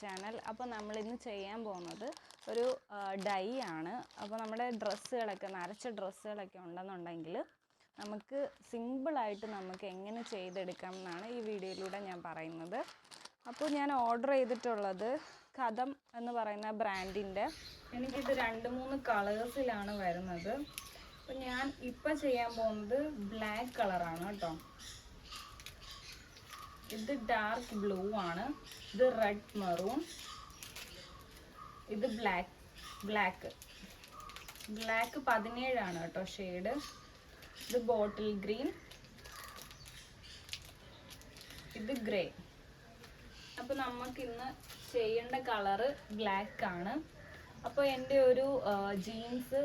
Channel അപ്പോൾ നമ്മൾ ഇന്ന് ചെയ്യാൻ പോകുന്നത് ഒരു ഡൈ ആണ്. അപ്പോൾ നമ്മുടെ ഡ്രസ്സുകളൊക്കെ നരച്ച ഡ്രസ്സുകളൊക്കെ ഉണ്ടെന്നുണ്ടെങ്കിൽ നമുക്ക് സിമ്പിളായിട്ട് നമുക്ക് എങ്ങനെ ചെയ്തെടുക്കാം എന്നാണ് ഈ വീഡിയോയിലൂടെ ഞാൻ പറയുന്നത്. അപ്പോൾ ഞാൻ ഓർഡർ ചെയ്തിട്ടുള്ളത് കഥം എന്ന് പറയുന്ന ബ്രാൻഡിന്റെ എനിക്കിത് രണ്ട് മൂന്ന് കളേഴ്സിലാണ് വരുന്നത്. അപ്പോൾ ഞാൻ ഇപ്പം ചെയ്യാൻ പോകുന്നത് ബ്ലാക്ക് കളറാണ് കേട്ടോ. ഇത് ഡാർക്ക് ബ്ലൂ ആണ്. ഇത് റെഡ് മെറൂൺ ഇത് ബ്ലാക്ക് ബ്ലാക്ക് ബ്ലാക്ക് പതിനേഴാണ് കേട്ടോ ഷെയ്ഡ് ഇത് ബോട്ടിൽ ഗ്രീൻ ഇത് ഗ്രേ അപ്പോൾ നമുക്ക് ഇന്ന് ചെയ്യേണ്ട കളറ് ബ്ലാക്ക് ആണ്. അപ്പോൾ എന്റെ ഒരു ജീൻസ്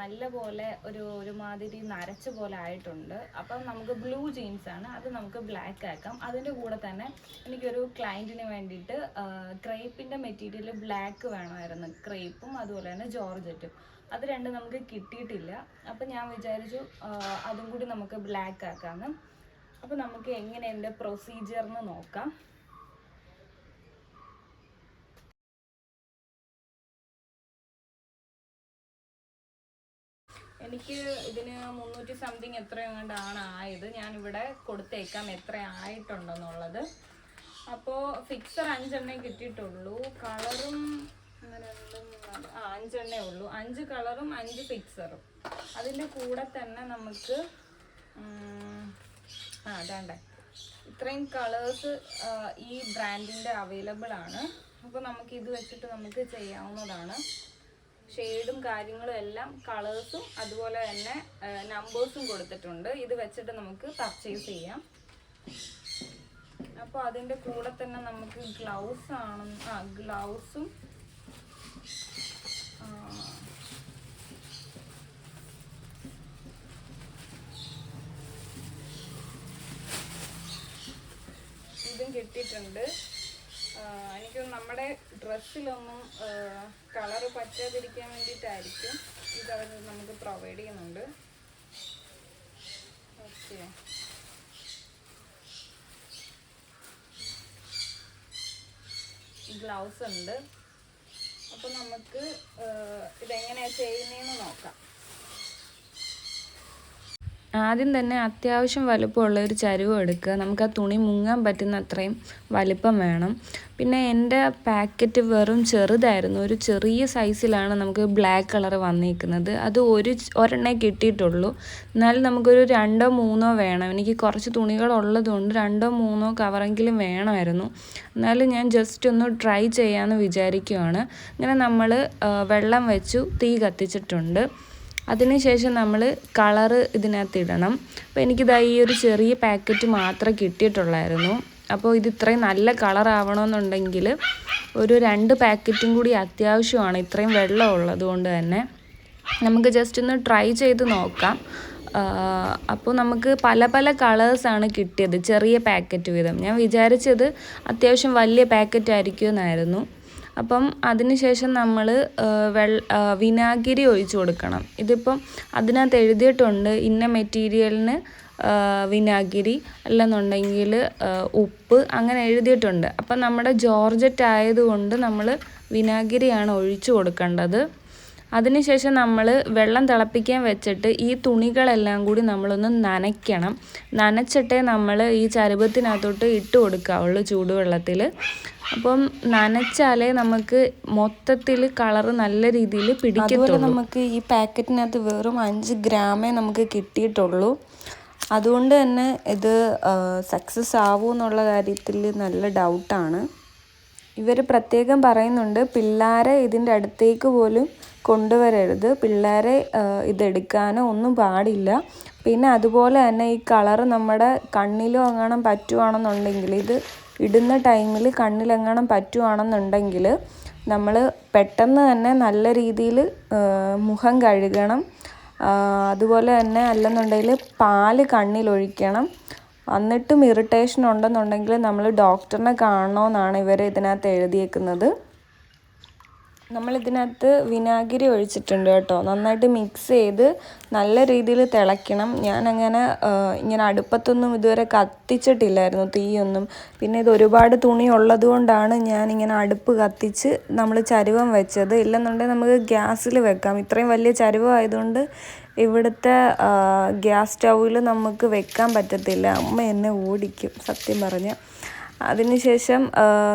നല്ല പോലെ ഒരു ഒരുമാതിരി നരച്ച പോലെ ആയിട്ടുണ്ട്. അപ്പം നമുക്ക് ബ്ലൂ ജീൻസ് ആണ്. അത് നമുക്ക് ബ്ലാക്ക് ആക്കാം. അതിന്റെ കൂടെ തന്നെ എനിക്കൊരു ക്ലയന്റിന് വേണ്ടിയിട്ട് ക്രേപ്പിന്റെ മെറ്റീരിയൽ ബ്ലാക്ക് വേണമായിരുന്നു. ക്രേപ്പും അതുപോലെ തന്നെ ജോർജറ്റും അത് രണ്ടും നമുക്ക് കിട്ടിയിട്ടില്ല. അപ്പം ഞാൻ വിചാരിച്ചു അതും കൂടി നമുക്ക് ബ്ലാക്ക് ആക്കാമെന്ന് അപ്പോൾ നമുക്ക് എങ്ങനെ എന്റെ പ്രൊസീജിയറിന് നോക്കാം. എനിക്ക് ഇതിന് മുന്നൂറ്റി സംതിങ് എത്രയെങ്ങാണ്ടാണ് ആയത്. ഞാനിവിടെ കൊടുത്തേക്കാം എത്ര ആയിട്ടുണ്ടെന്നുള്ളത്. അപ്പോൾ ഫിക്സർ അഞ്ചെണ്ണേ കിട്ടിയിട്ടുള്ളൂ. കളറും ആ അഞ്ചെണ്ണേ ഉള്ളൂ. അഞ്ച് കളറും അഞ്ച് ഫിക്സറും അതിന്റെ കൂടെ തന്നെ നമുക്ക് ആ അതാണ്ടേ ഇത്രയും കളേഴ്സ് ഈ ബ്രാൻഡിന്റെ അവൈലബിൾ ആണ്. അപ്പോൾ നമുക്ക് ഇത് വെച്ചിട്ട് നമുക്ക് ചെയ്യാവുന്നതാണ്. ഷെയ്ഡും കാര്യങ്ങളും എല്ലാം കളേഴ്സും അതുപോലെ തന്നെ നമ്പേഴ്സും കൊടുത്തിട്ടുണ്ട്. ഇത് വെച്ചിട്ട് നമുക്ക് പർച്ചേസ് ചെയ്യാം. അപ്പോൾ അതിന്റെ കൂടെ തന്നെ നമുക്ക് ഗ്ലൗസ് ആണ് ആ ഗ്ലൗസും ഇതും കിട്ടിയിട്ടുണ്ട്. എനിക്ക് നമ്മുടെ ഡ്രസ്സിലൊന്നും കളർ പറ്റാതിരിക്കാൻ വേണ്ടിയിട്ടായിരിക്കും ഇതവർ നമുക്ക് പ്രൊവൈഡ് ചെയ്യുന്നുണ്ട്. ഓക്കെ ഗ്ലൗസ് ഉണ്ട്. അപ്പോൾ നമുക്ക് ഇതെങ്ങനെയാണ് ചെയ്യുന്നതെന്ന് നോക്കാം. ആദ്യം തന്നെ അത്യാവശ്യം വലുപ്പമുള്ള ഒരു ചരുവ് എടുക്കുക. നമുക്ക് ആ തുണി മുങ്ങാൻ പറ്റുന്ന അത്രയും വലിപ്പം വേണം. പിന്നെ എന്റെ പാക്കറ്റ് വെറും ചെറുതായിരുന്നു. ഒരു ചെറിയ സൈസിലാണ് നമുക്ക് ബ്ലാക്ക് കളർ വന്നിരിക്കുന്നത് അത് ഒരു ഒരെണ്ണേ കിട്ടിയിട്ടുള്ളൂ. എന്നാലും നമുക്കൊരു രണ്ടോ മൂന്നോ വേണം. എനിക്ക് കുറച്ച് തുണികളുള്ളതുകൊണ്ട് രണ്ടോ മൂന്നോ കവറെങ്കിലും വേണമായിരുന്നു. എന്നാലും ഞാൻ ജസ്റ്റ് ഒന്ന് ട്രൈ ചെയ്യാമെന്ന് വിചാരിക്കുവാണ്. ഇങ്ങനെ നമ്മൾ വെള്ളം വെച്ചു തീ കത്തിച്ചിട്ടുണ്ട്. അതിനുശേഷം നമ്മൾ കളറ് ഇതിനകത്ത് ഇടണം. അപ്പോൾ എനിക്കിതാ ഈ ഒരു ചെറിയ പാക്കറ്റ് മാത്രമേ കിട്ടിയിട്ടുള്ളായിരുന്നു. അപ്പോൾ ഇത് ഇത്രയും നല്ല കളറാവണമെന്നുണ്ടെങ്കിൽ ഒരു രണ്ട് പാക്കറ്റും കൂടി അത്യാവശ്യമാണ്. ഇത്രയും വെള്ളം ഉള്ളത് കൊണ്ട് തന്നെ. നമുക്ക് ജസ്റ്റ് ഒന്ന് ട്രൈ ചെയ്ത് നോക്കാം. അപ്പോൾ നമുക്ക് പല പല കളേഴ്സാണ് കിട്ടിയത്. ചെറിയ പാക്കറ്റ് വീതം. ഞാൻ വിചാരിച്ചത് അത്യാവശ്യം വലിയ പാക്കറ്റ് ആയിരിക്കുമെന്നായിരുന്നു. അപ്പം അതിനുശേഷം നമ്മൾ വെള്ള വിനാഗിരി ഒഴിച്ചു കൊടുക്കണം. ഇതിപ്പം അതിനകത്ത് എഴുതിയിട്ടുണ്ട് ഇന്ന മെറ്റീരിയലിന് വിനാഗിരി അല്ലെന്നുണ്ടെങ്കിൽ ഉപ്പ് അങ്ങനെ എഴുതിയിട്ടുണ്ട്. അപ്പം നമ്മുടെ ജോർജറ്റ് ആയതുകൊണ്ട് നമ്മൾ വിനാഗിരിയാണ് ഒഴിച്ചു കൊടുക്കേണ്ടത്. അതിനുശേഷം നമ്മൾ വെള്ളം തിളപ്പിക്കാൻ വെച്ചിട്ട് ഈ തുണികളെല്ലാം കൂടി നമ്മളൊന്ന് നനയ്ക്കണം. നനച്ചിട്ടേ നമ്മൾ ഈ ചരുവത്തിനകത്തോട്ട് ഇട്ട് കൊടുക്കാവുള്ളൂ ചൂടുവെള്ളത്തിൽ അപ്പം നനച്ചാലേ നമുക്ക് മൊത്തത്തിൽ കളറ് നല്ല രീതിയിൽ പിടിക്കത്തുള്ളൂ. നമുക്ക് ഈ പാക്കറ്റിനകത്ത് വെറും അഞ്ച് ഗ്രാമേ നമുക്ക് കിട്ടിയിട്ടുള്ളൂ. അതുകൊണ്ട് തന്നെ ഇത് സക്സസ് ആവുമെന്നുള്ള കാര്യത്തിൽ നല്ല ഡൗട്ടാണ്. ഇവർ പ്രത്യേകം പറയുന്നുണ്ട് പിള്ളേരെ ഇതിന്റെ അടുത്തേക്ക് പോലും കൊണ്ടുവരരുത്. പിള്ളേരെ ഇതെടുക്കാനോ ഒന്നും പാടില്ല. പിന്നെ അതുപോലെ തന്നെ ഈ കളറ് നമ്മുടെ കണ്ണിലോ എങ്ങാനും പറ്റുവാണെന്നുണ്ടെങ്കിൽ ഇത് ഇടുന്ന ടൈമിൽ കണ്ണിലെങ്ങാനും പറ്റുവാണെന്നുണ്ടെങ്കിൽ നമ്മൾ പെട്ടെന്ന് തന്നെ നല്ല രീതിയിൽ മുഖം കഴുകണം. അതുപോലെ തന്നെ അല്ലെന്നുണ്ടെങ്കിൽ പാൽ കണ്ണിലൊഴിക്കണം. എന്നിട്ടും ഇറിറ്റേഷൻ ഉണ്ടെന്നുണ്ടെങ്കിൽ നമ്മൾ ഡോക്ടറിനെ കാണണമെന്നാണ് ഇവർ ഇതിനകത്ത് എഴുതിയേക്കുന്നത്. നമ്മളിതിനകത്ത് വിനാഗിരി ഒഴിച്ചിട്ടുണ്ട് കേട്ടോ. നന്നായിട്ട് മിക്സ് ചെയ്ത് നല്ല രീതിയിൽ തിളയ്ക്കണം. ഞാനങ്ങനെ ഇങ്ങനെ അടുപ്പത്തൊന്നും ഇതുവരെ കത്തിച്ചിട്ടില്ലായിരുന്നു തീയൊന്നും. പിന്നെ ഇത് ഒരുപാട് തുണി ഉള്ളത് കൊണ്ടാണ് ഞാനിങ്ങനെ അടുപ്പ് കത്തിച്ച് നമ്മൾ ചരുവം വെച്ചത്. ഇല്ലെന്നുണ്ടെങ്കിൽ നമുക്ക് ഗ്യാസിൽ വെക്കാം. ഇത്രയും വലിയ ചരുവമായതുകൊണ്ട് ഇവിടുത്തെ ഗ്യാസ് സ്റ്റൗവിൽ നമുക്ക് വെക്കാൻ പറ്റത്തില്ല. അമ്മ എന്നെ ഓടിക്കും സത്യം പറഞ്ഞാൽ അതിനുശേഷം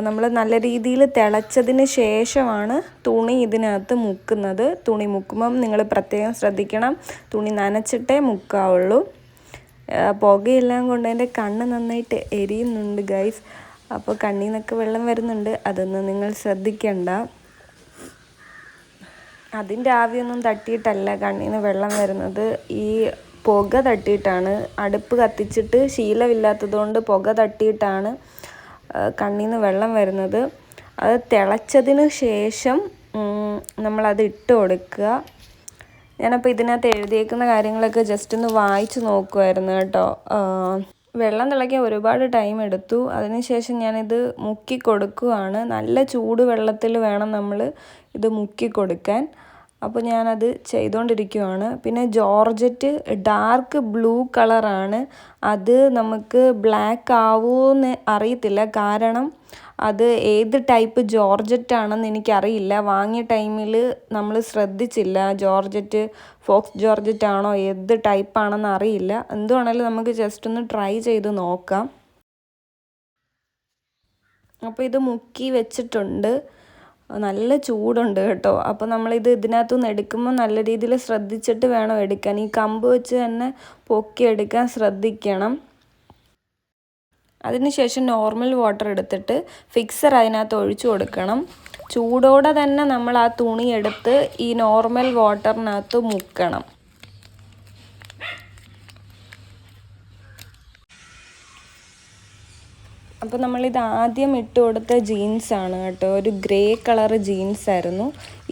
നമ്മൾ നല്ല രീതിയിൽ തിളച്ചതിന് ശേഷമാണ് തുണി ഇതിനകത്ത് മുക്കുന്നത്. തുണി മുക്കുമ്പം നിങ്ങൾ പ്രത്യേകം ശ്രദ്ധിക്കണം. തുണി നനച്ചിട്ടേ മുക്കാവുള്ളൂ. പുകയെല്ലാം കൊണ്ട് എന്റെ കണ്ണ് നന്നായിട്ട് എരിയുന്നുണ്ട് ഗൈസ് അപ്പോൾ കണ്ണിൽ നിന്നൊക്കെ വെള്ളം വരുന്നുണ്ട്. അതൊന്നും നിങ്ങൾ ശ്രദ്ധിക്കണ്ട. അതിന്റെ ആവിയൊന്നും തട്ടിയിട്ടല്ല കണ്ണിൽ നിന്ന് വെള്ളം വരുന്നത്. ഈ പുക തട്ടിയിട്ടാണ്. അടുപ്പ് കത്തിച്ചിട്ട് ശീലമില്ലാത്തതുകൊണ്ട് പുക തട്ടിയിട്ടാണ്. കണ്ണിൽ നിന്ന് വെള്ളം വരുന്നത്. അത് തിളച്ചതിന് ശേഷം നമ്മളത് ഇട്ട് കൊടുക്കുക. ഞാനപ്പോൾ ഇതിനകത്ത് എഴുതിയേക്കുന്ന കാര്യങ്ങളൊക്കെ ജസ്റ്റ് ഒന്ന് വായിച്ച് നോക്കുമായിരുന്നു കേട്ടോ. വെള്ളം തിളയ്ക്കാൻ ഒരുപാട് ടൈം എടുത്തു. അതിനുശേഷം ഞാനിത് മുക്കി കൊടുക്കുകയാണ് നല്ല ചൂട് വെള്ളത്തിൽ വേണം നമ്മൾ ഇത് മുക്കി കൊടുക്കാൻ. അപ്പോൾ ഞാനത് ചെയ്തുകൊണ്ടിരിക്കുവാണ് പിന്നെ ജോർജറ്റ് ഡാർക്ക് ബ്ലൂ കളറാണ്. അത് നമുക്ക് ബ്ലാക്ക് ആവുമെന്ന് അറിയത്തില്ല. കാരണം അത് ഏത് ടൈപ്പ് ജോർജറ്റ് ആണെന്ന് എനിക്കറിയില്ല. വാങ്ങിയ ടൈമിൽ നമ്മൾ ശ്രദ്ധിച്ചില്ല. ജോർജറ്റ് ഫോക്സ് ജോർജറ്റ് ആണോ ഏത് ടൈപ്പ് ആണെന്ന് അറിയില്ല. എന്തുവാണേലും നമുക്ക് ജസ്റ്റ് ഒന്ന് ട്രൈ ചെയ്ത് നോക്കാം. അപ്പോൾ ഇത് മുക്കി വെച്ചിട്ടുണ്ട്. നല്ല ചൂടുണ്ട് കേട്ടോ. അപ്പോൾ നമ്മളിത് ഇതിനകത്തു നിന്ന് എടുക്കുമ്പോൾ നല്ല രീതിയിൽ ശ്രദ്ധിച്ചിട്ട് വേണം എടുക്കാൻ. ഈ കമ്പ് വെച്ച് തന്നെ പൊക്കിയെടുക്കാൻ ശ്രദ്ധിക്കണം. അതിനുശേഷം നോർമൽ വാട്ടർ എടുത്തിട്ട് ഫിക്സർ അതിനകത്ത് ഒഴിച്ചു കൊടുക്കണം. ചൂടോടെ തന്നെ നമ്മൾ ആ തുണി എടുത്ത് ഈ നോർമൽ വാട്ടറിനകത്ത് മുക്കണം. അപ്പോൾ നമ്മളിത് ആദ്യം ഇട്ട് കൊടുത്ത ജീൻസാണ് കേട്ടോ. ഒരു ഗ്രേ കളർ ജീൻസ് ആയിരുന്നു.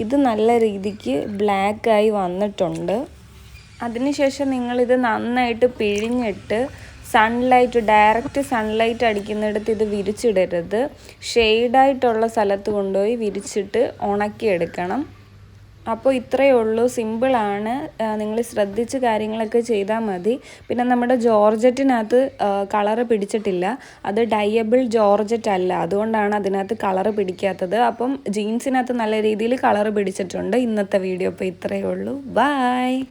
ഇത് നല്ല രീതിക്ക് ബ്ലാക്കായി വന്നിട്ടുണ്ട്. അതിനുശേഷം നിങ്ങളിത് നന്നായിട്ട് പിഴിഞ്ഞിട്ട് സൺലൈറ്റ് ഡയറക്റ്റ് സൺലൈറ്റ് അടിക്കുന്നിടത്ത് ഇത് വിരിച്ചിടരുത്. ഷെയ്ഡായിട്ടുള്ള സ്ഥലത്ത് കൊണ്ടുപോയി വിരിച്ചിട്ട് ഉണക്കിയെടുക്കണം. അപ്പോൾ ഇത്രയേ ഉള്ളൂ. സിമ്പിളാണ് നിങ്ങൾ ശ്രദ്ധിച്ച് കാര്യങ്ങളൊക്കെ ചെയ്താൽ മതി. പിന്നെ നമ്മുടെ ജോർജറ്റിനകത്ത് കളറ് പിടിച്ചിട്ടില്ല. അത് ഡയബിൾ ജോർജറ്റ് അല്ല. അതുകൊണ്ടാണ് അതിനകത്ത് കളറ് പിടിക്കാത്തത്. അപ്പം ജീൻസിനകത്ത് നല്ല രീതിയിൽ കളറ് പിടിച്ചിട്ടുണ്ട്. ഇന്നത്തെ വീഡിയോ അപ്പോൾ ഇത്രയേ ഉള്ളൂ. ബായ്